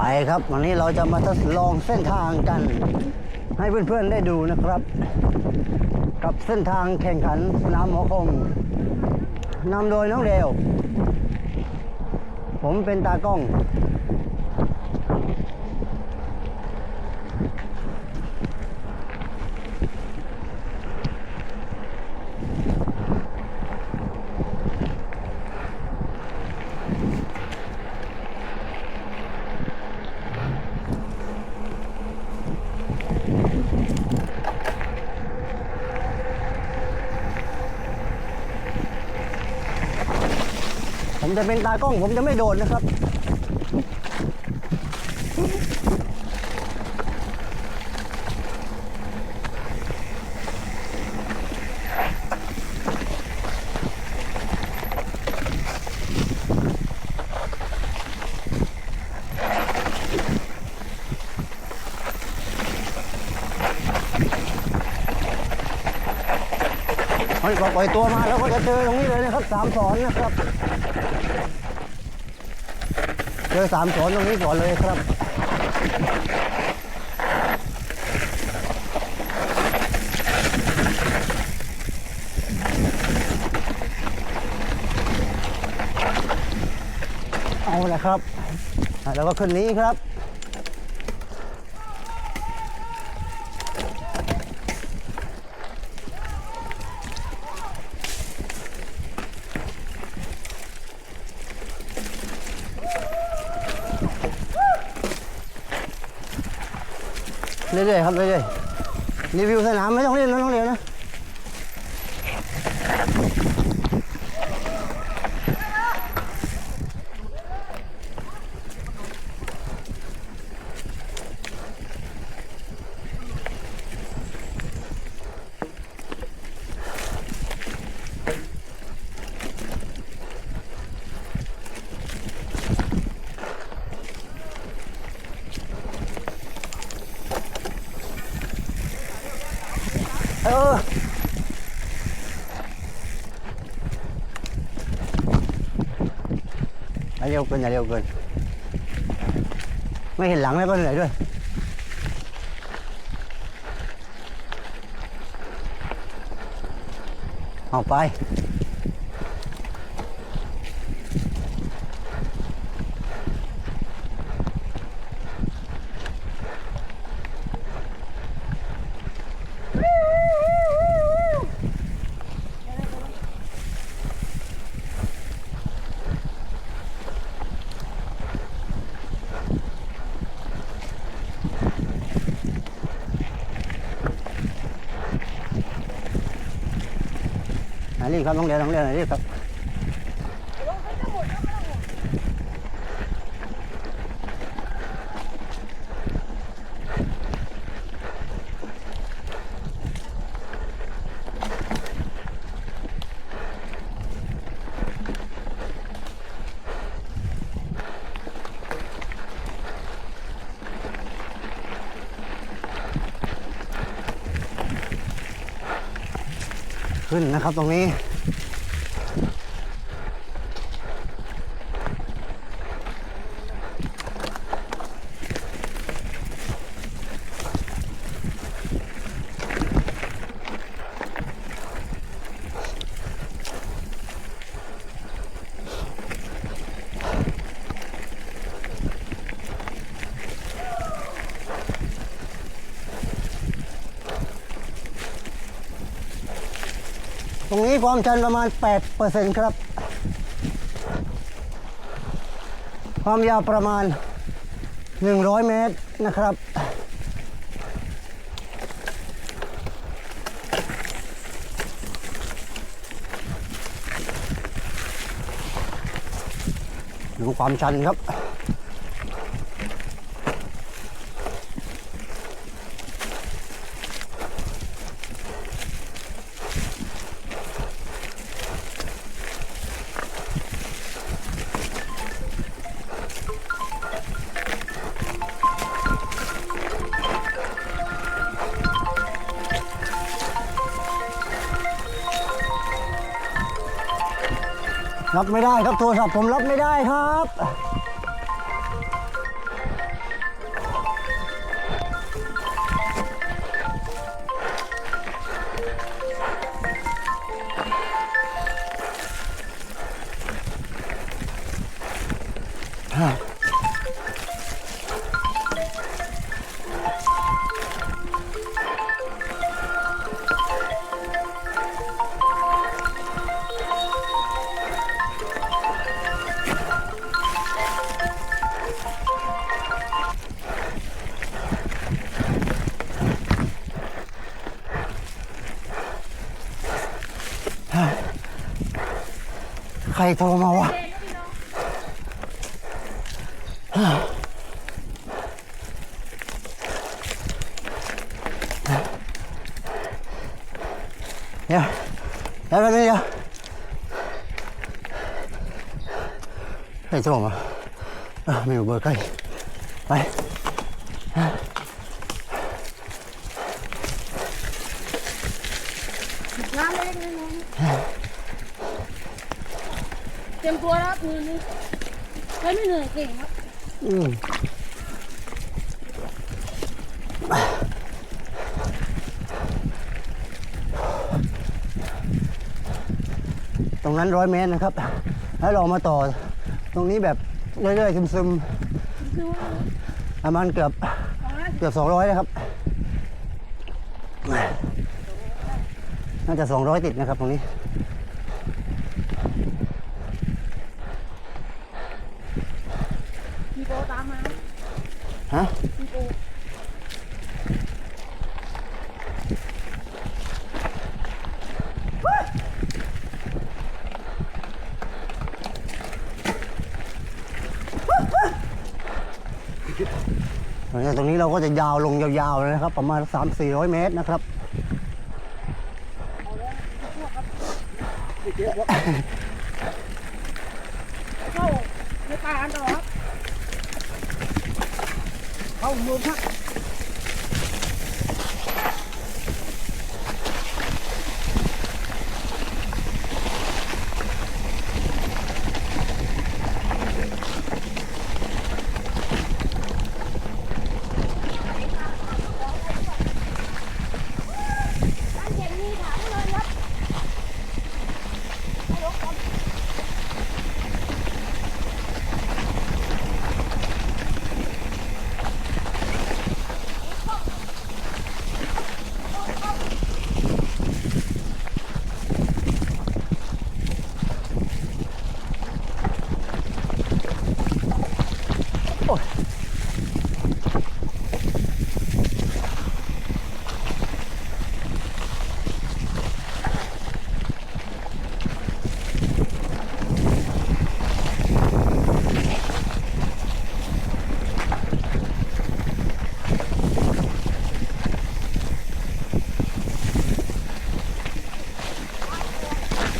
ไปครับ วันนี้เราจะมาทดลองเส้นทางกัน ให้เพื่อนๆได้ดูนะครับ กับเส้นทางแข่งขันสนามหมอคงนำโดยน้องเดวผมเป็นตากล้อง ผมจะเป็นตากล้อง ผมจะไม่โดดนะครับเฮ้ยปล่อยตัวมาแล้วก็จะเจอตรงนี้เลยนะครับสามสอนนะครับ เลยสามสอนตรงนี้ก่อนเลยครับเอาละครับแล้วก็ขึ้นนี้ครับ ครับเรื่อยๆรีวิวสนามไม่ต้องเล่นนะต้องเรียนนะ เอออย่าเร็วเกินอย่าเร็วเกิน ไม่เห็นหลังแล้วก็เหนื่อยด้วยเอาไป อะรีบครับต้อ นะครับตรงนี้ ความชันประมาณ 8%ครับ ความยาวประมาณ 100 เมตรนะครับ ดูความชันครับรับ ไม่ได้ครับโทรศัพท์ผมรับไม่ได้ครับ โทรมาวะเองก็พี่น้องเดี๋ยวเดี๋ยวเดี๋ยวเดี๋ยวใครโทรมาเอ้าไม่รู้เบอร์ใครไป น้ำเล็กน้อยเตัวแล้วมือนี้เฮ้ไม่เหนื่อยเก่งครับอืมตรงนั้นร้อยเมตรนะครับ แล้วเรามาต่อตรงนี้แบบเรื่อยๆซึมคือว่าๆประมาณเกือบเอาละเกือบสองร้อยนะครับ น่าจะสองร้อยติดนะครับตรงนี้ มีโปรตามมา ฮะ มีโปร ตรง นี้เราก็จะยาวลงยาวๆเลยนะครับ ประมาณสามสี่ร้อยเมตรนะครับ เข้าในป่าอันต่อครับ เข้ามือครับ อันเห็นมีถามเลยครับให้ยกก่อน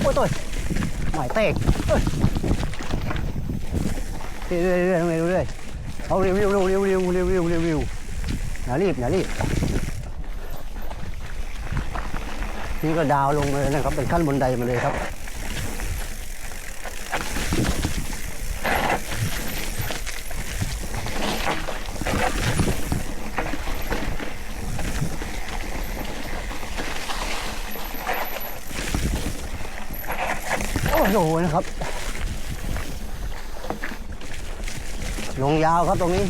โอ้ยตัวหมายเตกเอ้ยเรื่อยๆเรื่อยๆเรื่อยๆเอาเร็วเร็วเร็วเร็วเร็วเร็วเร็วเร็วเร็วอย่ารีบอย่ารีบนี่ก็ดาวลงเลยนะครับ เป็นขั้นบนไดมาเลยครับ โอ้โหนะครับ ลงยาวครับตรงนี้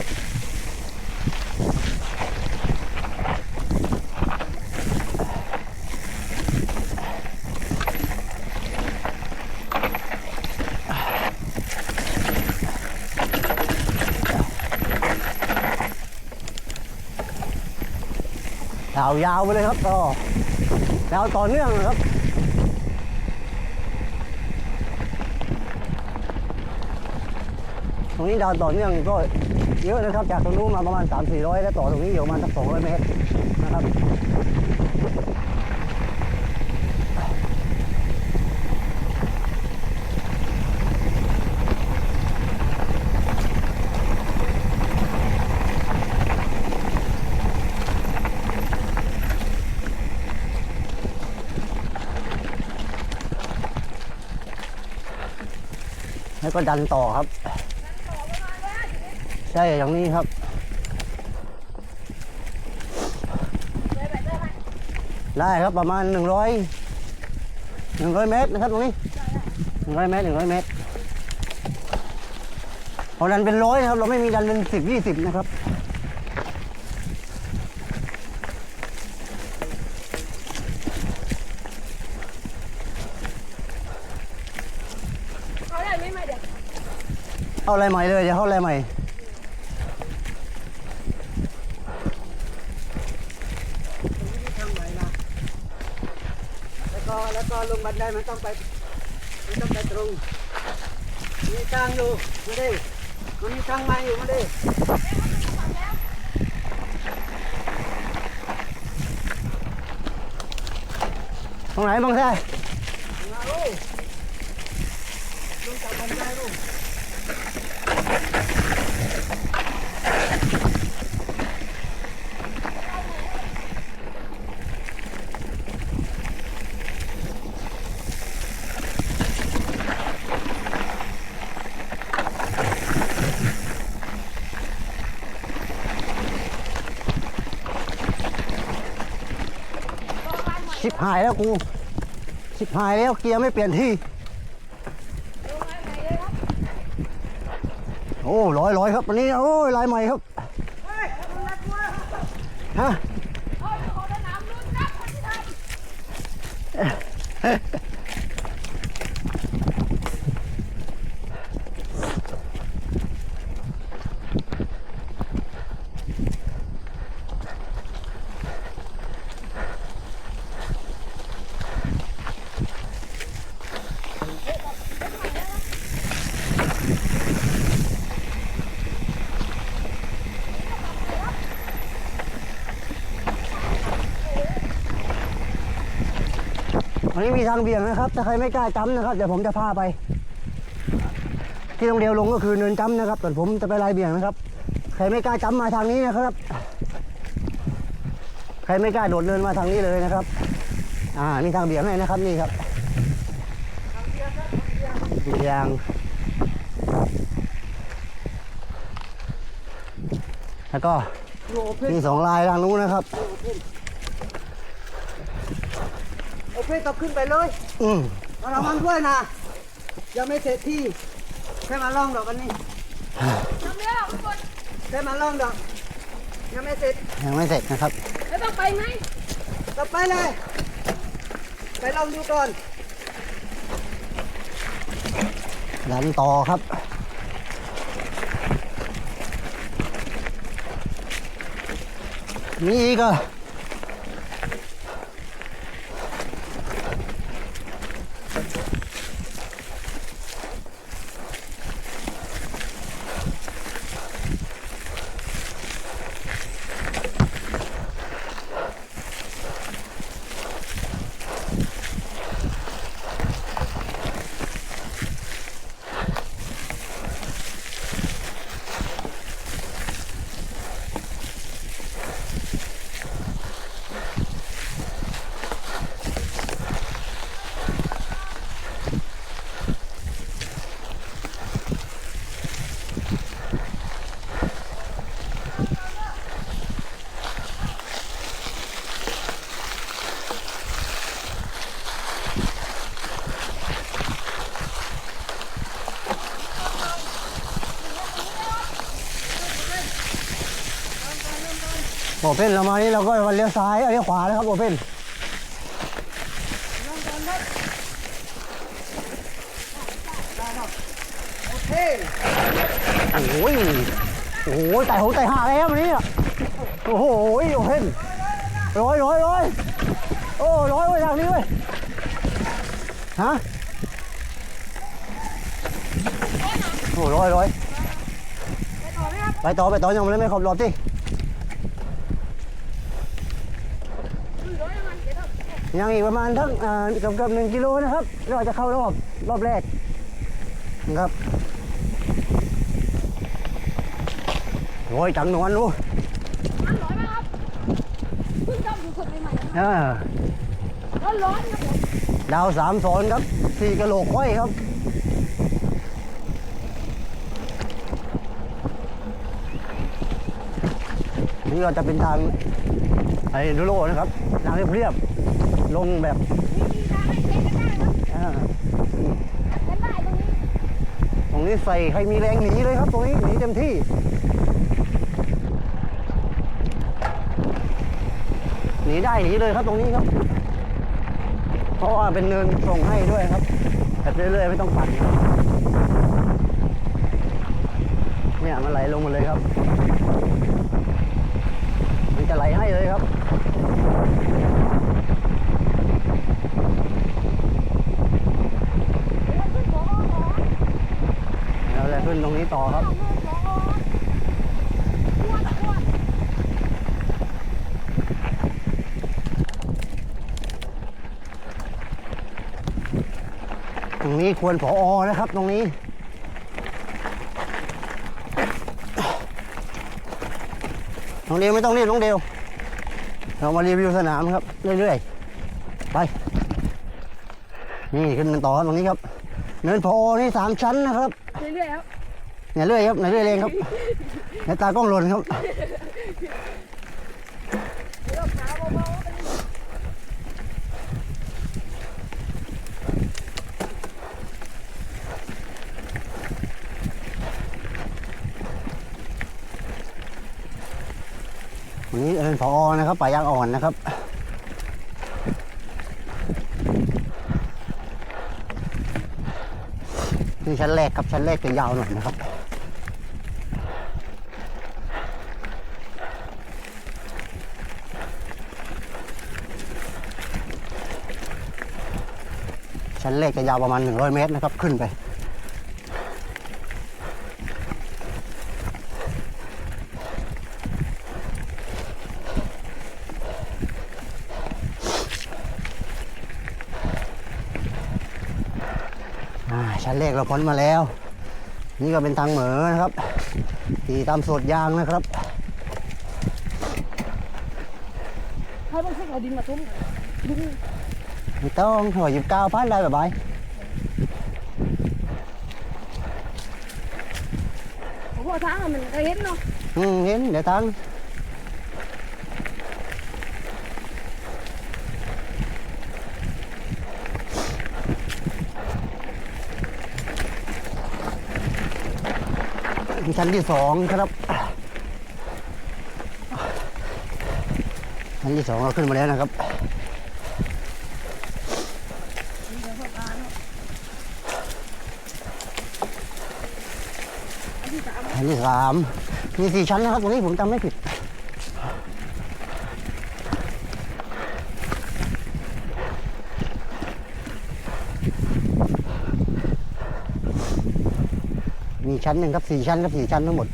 ยาวยาวไปเลยครับต่อ ยาวต่อเนื่องนะครับ ตรงนี้ดาวต่อเนื่องก็เยอะนะครับ จากตรงนู้นมาประมาณ 3 4 0 0 แล้วต่อตรงนี้อยู่ประมาณสัก200 เมตรนะครับแล้วก็ดันต่อครับ ใช่อย่างนี้ครับ ได้ครับประมาณหนึ่งร้อยหนึ่งร้อยเมตรนะครับตรงนี้หนึ่งร้อยเมตรหนึ่งร้อยเมตรพอดันเป็นร้อยนะครับ เราไม่มีดันเป็นสิบยี่สิบนะครับเอาอะไรใหม่เลยเดี๋ยวเอาอะไรใหม่ ก็แล้วก็ลงบันไดมันต้องไปมันต้องไปตรงมีทางอยู่มาดิมันมีทางมาอยู่มาดิตรงไหนบ้างแท้มาลูกลุงจับมันได้ลูก หายแล้วกูชิบหายแล้วเกียร์ไม่เปลี่ยนที่ โอ้ร้อยร้อยครับวันนี้โอ้ยลายใหม่ครับ วันนี้มีทางเบี่ยงนะครับ ถ้าใครไม่กล้าจำนะครับ เดี๋ยวผมจะพาไป ที่ตรงเดียวลงก็คือเนินจำนะครับส่วนผมจะไปลายเบี่ยงนะครับ ใครไม่กล้าจำมาทางนี้นะครับ ใครไม่กล้าโดดเนินมาทางนี้เลยนะครับ อ่า มีทางเบี่ยงให้นะครับนี่ครับเบี่ยงแล้วก็มีสองลายทางนู้นนะครับ โอ้เพ่นกลับขึ้นไปเลยอืมมาระวังด้วยนะ ยังไม่เสร็จที่แค่มาลองดอกวันนี้ทำแล้วทุกคนแค่มาลองดอก ยังไม่เสร็จ ยังไม่เสร็จนะครับ แล้วต้องไปไหมกลับไปเลย ไปลองดูก่อนดันต่อครับมีอีก อะโอเพ่นเรามานี่เราก็เลี้ยวซ้ายเลี้ยวขวาแล้วครับโอเพ่นโอเคโอ้ยโอ้โหไต่หงไต่หาแล้ววันนี้อะโอ้โหโอเพ่นร้อยร้อยร้อยโอ้ร้อยไว้ทางนี้เว้ยฮะโอ้ร้อยร้อยไปต่อไปต่อยังไม่ได้ไม่ขอบรอบที่ ยังอีกประมาณทั้งอ่าเกือบเกือบหนึ่งกิโลนะครับ เราจะเข้ารอบรอบแรกนะครับโอ้ยจังหนวนรู้มันร้อนไหมครับเพิ่งทำอยู่คนใหม่ๆนะอ่าร้อนร้อนครับผมดาวสามโซนครับสี่กะโหลกไว้ครับนี่ก็จะเป็นทางไอ้ดูโลนะครับทางเรียบๆ ลงแบบอ่าตรงนี้ใส่ใครมีแรงหนีเลยครับตรงนี้หนีเต็มที่หนีได้หนีเลยครับตรงนี้ครับ เพราะว่าเป็นเนินส่งให้ด้วยครับแบบเรื่อยๆไม่ต้องปั่นเนี่ยมันไหลลงมาเลยครับ มันจะไหลให้เลยครับ เดี๋ยวขึ้นหัวอ้อขอ ครับตรงนี้ควรผออนะครับตรงนี้ น้องเดวไม่ต้องรีบน้องเดวเรามารีวิวสนามครับ เรื่อยๆ ไป นี่ขึ้นกันต่อครับตรงนี้ครับ เนินพอนี่สามชั้นนะครับ เรื่อยๆครับ เนี่ยเรื่อยครับเนี่ยเรื่อยเองครับเนี่ยตากล้องหล่นครับวันนี้เนินพอนะครับป่ายางอ่อนนะครับนี่ชั้นแรกครับชั้นแรกจะยาวหน่อยนะครับ ชั้นแรกจะยาวประมาณ 100 เมตรนะครับขึ้นไป ชั้นแรกเราพ้นมาแล้ว นี่ก็เป็นทางเหมือนะครับตีตามสดยางนะครับให้ต้องให้เอาดินมาทุ่ม ไม่ต้องหัวหยิบก้าวพันได้แบบใบผมว่าทางมันก็เห็นเนาะอืมเห็นเดี๋ยวทางชั้นที่สองครับชั้นที่สองเราขึ้นมาแล้วนะครับ ชั้นที่สามมีสี่ชั้นนะครับตรงนี้ผมจำไม่ผิด มีชั้นหนึ่งครับสี่ชั้นครับสี่ชั้นทั้งหมด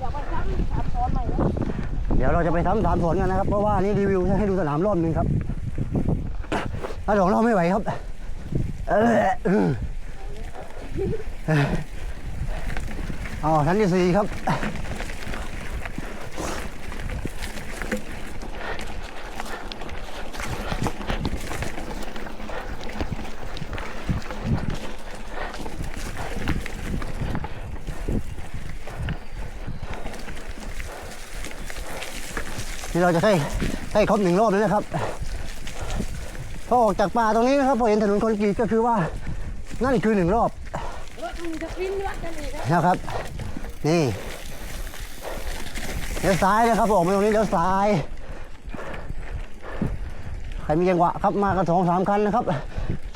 อยากไปทำถามสอนใหม่แล้ว เดี๋ยวเราจะ ไปทำสามสวนกันนะครับเพราะว่านี่รีวิวให้ดูสนามรอบหนึ่งครับถ้าสองรอบไม่ไหวครับเออออเออเอาชั้นที่สี่ครับ ที่เราจะให้ให้ครบหนึ่งรอบเลยนะครับพอออกจากป่าตรงนี้นะครับพอเห็นถนนคอนกรีตก็คือว่านั่นคือหนึ่งรอบรถมันจะปิ้นวัดกันอีกครับนะครับ นี่เลี้ยวซ้ายนะครับออกมาตรงนี้เลี้ยวซ้ายใครมีจังหวะครับมากันสองสามคันนะครับ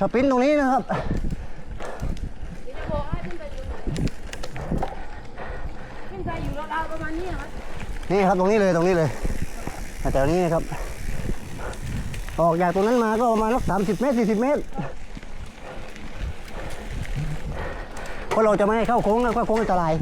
สปรินต์ตรงนี้นะครับเดี๋ยวจะบอกให้ขึ้นไปอยู่ขึ้นไปอยู่ราวๆประมาณนี้ครับนี่ครับตรงนี้เลยตรงนี้เลย แต่ตรงนี้นะครับ ออกจากตรงนั้นมาก็ประมาณสักสามสิบเมตรสี่สิบเมตรเพราะเราจะไม่ให้เข้าโค้งนะเข้าโค้งอันตราย